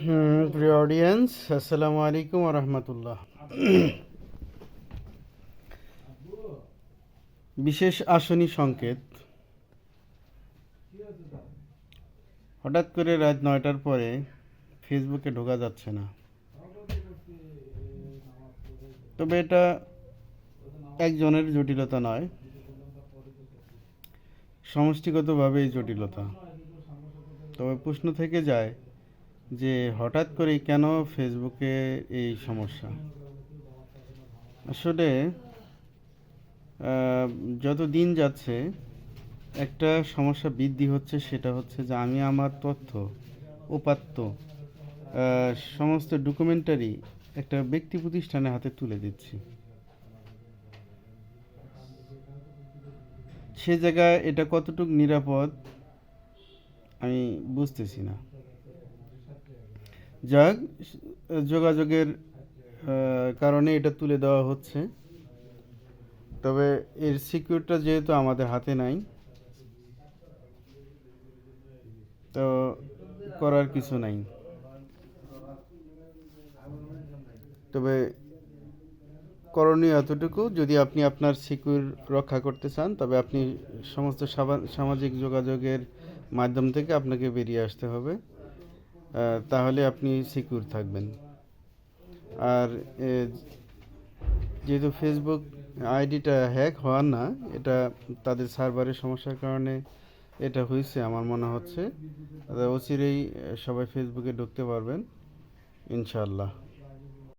প্রিয় অডিয়েন্স আসসালামু আলাইকুম রহমতুল্লাহ বিশেষ আসনি সংকেত। হঠাৎ করে রাত নয়টার পরে ফেসবুকে ঢোকা যাচ্ছে না। তবে এটা একজনের জটিলতা নয়। সমষ্টিগতভাবে এই জটিলতা। তবে প্রশ্ন থেকে যায় যে হঠাৎ করে কেন ফেসবুকে এই সমস্যা? আসলে যত দিন যাচ্ছে, একটা সমস্যা বৃদ্ধি হচ্ছে সেটা হচ্ছে যে আমি আমার তথ্য, উপাত্ত সমস্ত ডকুমেন্টারি একটা ব্যক্তি প্রতিষ্ঠানের হাতে তুলে দিচ্ছি। সে জায়গায় এটা কতটুকু নিরাপদ আমি বুঝতেছি না। যাক, যোগাযোগের কারণে এটা তুলে দেওয়া হচ্ছে। তবে এর সিকিউরটা যেহেতু আমাদের হাতে নাই, তো করার কিছু নাই। তবে করণীয় এতটুকু, যদি আপনি আপনার সিকিউর রক্ষা করতে চান, তবে আপনি সমস্ত সামাজিক যোগাযোগের মাধ্যম থেকে আপনাকে বেরিয়ে আসতে হবে। তাহলে আপনি সিকিউর থাকবেন। আর যেহেতু ফেসবুক আইডিটা হ্যাক হওয়ার না, এটা তাদের সার্ভারের সমস্যার কারণে এটা হয়েছে আমার মনে হচ্ছে। অচিরেই সবাই ফেসবুকে ঢুকতে পারবেন, ইনশাআল্লাহ।